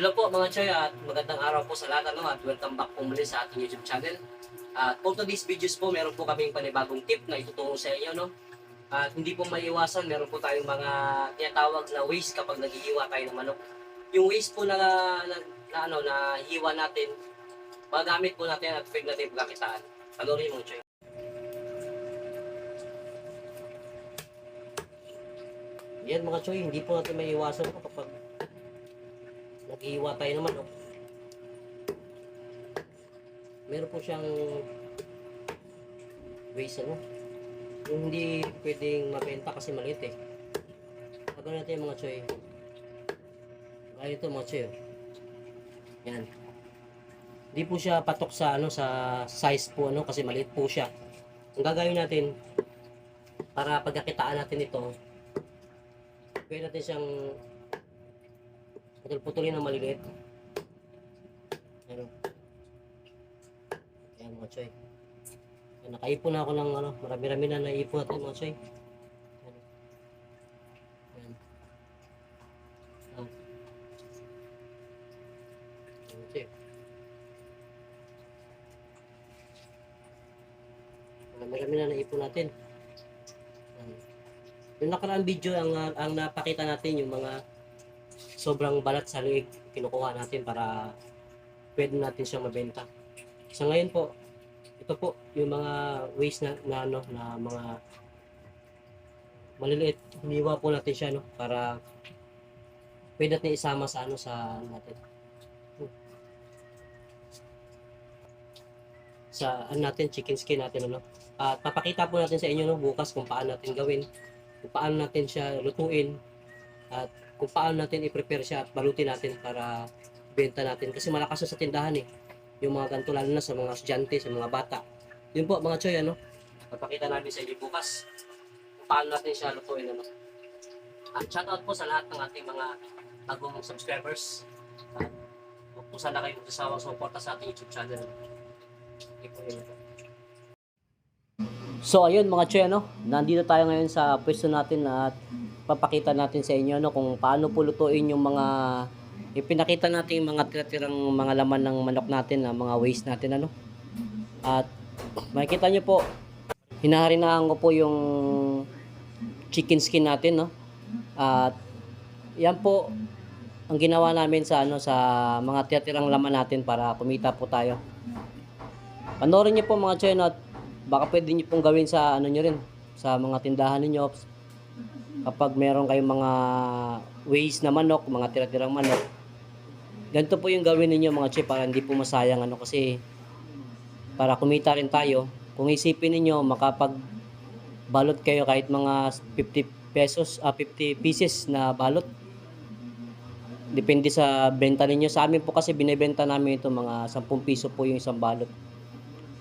Hello po mga Choy at magandang araw po sa lahat ano, at welcome back po muli sa ating YouTube channel. At for today's videos po, meron po kaming panibagong tip na ituturo sa inyo. No? At hindi po maiwasan, meron po tayong mga tinatawag na waste kapag naghihiwa tayo ng manok. Yung waste po na, na, na, ano, na hiwa natin, magamit po natin at pwede natin pagkakitaan. Panoorin mo, Choy. Yan mga Choy, hindi po natin maiwasan kapag naghihiwa tayo naman, oh. Meron po siyang waste, ano? Yung hindi pwedeng mabenta kasi maliit, eh. Gagawin natin yung mga choy. Gaya ito, mga choy, oh. Yan. Hindi po siya patok sa, ano, sa size po, ano, kasi maliit po siya. Ang gagawin natin, para pagkakitaan natin ito, pwede natin siyang putol-putulin ng maliliit. Ano? Ayan mga choy. Nakaipon na ako ng ano, marami-rami na naipon natin mga choy. Ayan. Ayan. Ah. Ayan. Marami-rami na naipon natin. Ayan. Yung nakaraang video ang, ang napakita natin yung mga sobrang balat sa liig kinukuha natin para pwede natin siyang mabenta. Sa ngayon po, ito po yung mga waste na, na ano na mga maliliit. Hiniwa po natin siya no para pwede natin isama sa ano sa natin. Sa ano natin chicken skin natin ano. At papakita po natin sa inyo no bukas kung paano natin gawin, kung paano natin siya lutuin at kung paano natin i-prepare siya at balutin natin para benta natin. Kasi malakas na sa tindahan eh. Yung mga ganito lalo na sa mga estudyante, sa mga bata. Yun po mga choy ano. Papakita namin sa inyo bukas kung paano natin siya lutuin ano. At shoutout po sa lahat ng ating mga bagong subscribers. At huwag po sana kayo magsasawang suporta sa ating YouTube channel. Po yun. So ayun mga choy ano, nandito tayo ngayon sa pwesto natin at papakita natin sa inyo no kung paano po lutuin yung mga ipinakita natin yung mga tira-tirang mga laman ng manok natin, na mga waste natin ano. At makikita nyo po, hinaharinahan ko po yung chicken skin natin no. At yan po ang ginawa namin sa ano sa mga tira-tirang laman natin para kumita po tayo. Panoorin niyo po mga choy no, at baka pwede niyo pong gawin sa ano niyo rin sa mga tindahan niyo kapag meron kayong mga waste na manok, mga tira-tirang manok, ganito po yung gawin ninyo mga che para hindi po masayang ano kasi para kumita rin tayo. Kung isipin niyo makapag balot kayo kahit mga 50 pesos, ah, 50 pieces na balot. Depende sa benta ninyo. Sa amin po kasi binebenta namin ito mga 10 piso po yung isang balot.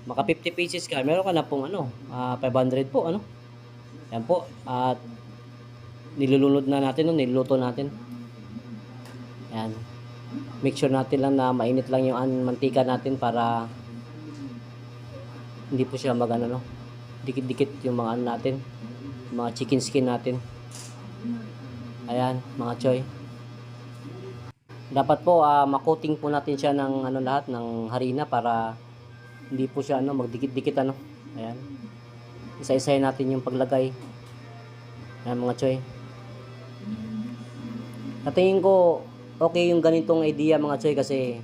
Maka 50 pieces ka, meron ka na pong ano, ah, 500 po ano. Yan po. At nilulunod na natin, no? niluluto natin. Yan. Make sure natin lang na mainit lang yung an mantika natin para hindi po siya mag ano, no? dikit-dikit yung mga ano natin, mga chicken skin natin. Ayan, mga choy. Dapat po ah, makoting po natin siya ng ano lahat ng harina para hindi po siya ano magdikit-dikit ano. Ayan. Isa-isahin natin yung paglagay. Ayan mga choy. Natingin ko okay yung ganitong idea mga choy kasi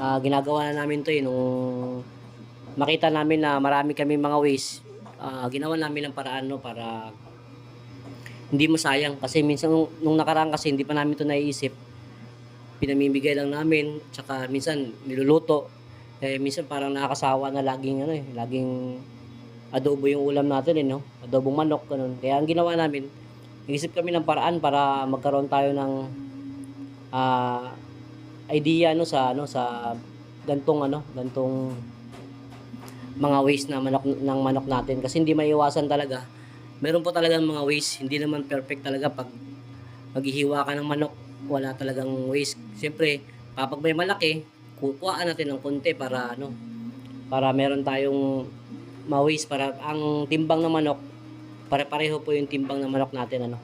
ah, ginagawa na namin to eh nung makita namin na marami kami mga ways ah, ginawa namin ng paraan no para hindi masayang kasi minsan nung, nung nakaraan kasi hindi pa namin to naiisip pinamimigay lang namin tsaka minsan niluluto eh minsan parang nakakasawa na laging ano eh laging adobo yung ulam natin eh no? Adobong manok ganun. Kaya ang ginawa namin Nag-isip kami ng paraan para magkaroon tayo ng ah, idea no sa ano sa gantong ano, gantong mga waste na manok ng manok natin. Kasi hindi maiwasan talaga. Meron po talagang mga waste, hindi naman perfect talaga pag maghihiwa ka ng manok, wala talagang waste. Siyempre, kapag may malaki, kukuhaan natin ng konti para ano, para meron tayong ma-waste para ang timbang ng manok pare-pareho po yung timbang ng manok natin ano.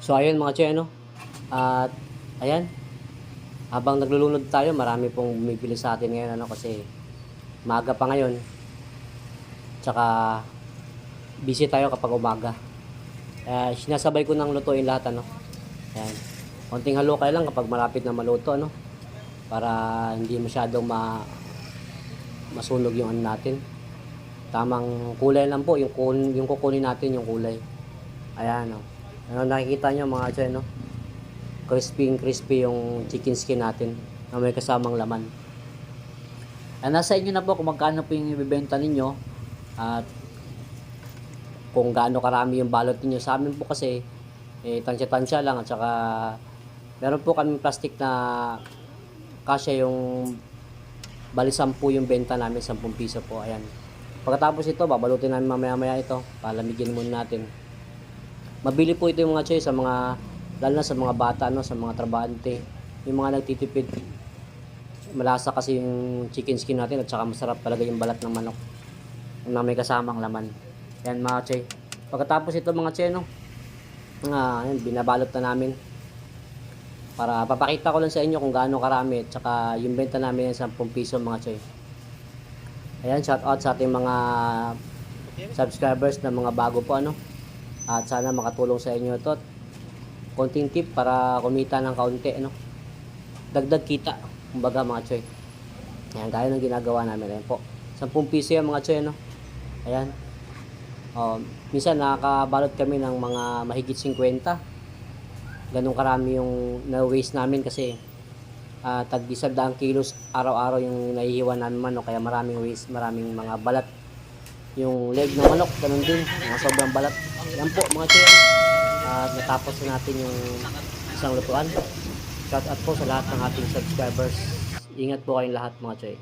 So ayun mga che ano. At ayan. habang naglulunod tayo, marami pong bumibili sa atin ngayon ano kasi maaga pa ngayon. Tsaka busy tayo kapag umaga. Kaya sinasabay ko nang lutuin lahat ano. Ayan. Konting halukay lang kapag malapit na maluto ano. Para hindi masyadong ma masunog yung ano natin. Tamang kulay lang po yung kun yung kukunin natin yung kulay. Ayan oh. Ano nakikita nyo mga chay no? Crispy crispy yung chicken skin natin na may kasamang laman. Ah, nasa inyo na po kung magkano po yung ibibenta ninyo at kung gaano karami yung balot niyo sa amin po kasi eh, tansya-tansya lang at saka meron po kami plastic na kasya yung bali 10 yung benta namin 10 piso po ayan pagkatapos ito babalutin namin mamaya-maya ito palamigin muna natin mabili po ito yung mga choy sa mga lalo na sa mga bata no sa mga trabahante yung mga nagtitipid malasa kasi yung chicken skin natin at saka masarap talaga yung balat ng manok na may kasamang laman yan mga che. Pagkatapos ito mga che, no? Nga, yan, binabalot na namin. Para papakita ko lang sa inyo kung gaano karami. Tsaka yung benta namin yan 10 piso mga che. Ayan, shout out sa ating mga subscribers na mga bago po ano. At sana makatulong sa inyo ito. Konting tip para kumita ng kaunti ano. Dagdag kita. Kumbaga mga che. Ayan, gaya ng ginagawa namin. Ayan po. 10 piso yan mga che, no? Ayan. Oh, minsan nakakabalot kami ng mga mahigit 50. Ganun karami yung na-waste namin kasi uh, tag isang daang kilos araw-araw yung nahihiwa namin manok kaya maraming waste, maraming mga balat. Yung leg ng manok, ganun din, mga sobrang balat. Yan po mga tiyan. At natapos na natin yung isang lutuan. Shout out po sa lahat ng ating subscribers. Ingat po kayong lahat mga choy.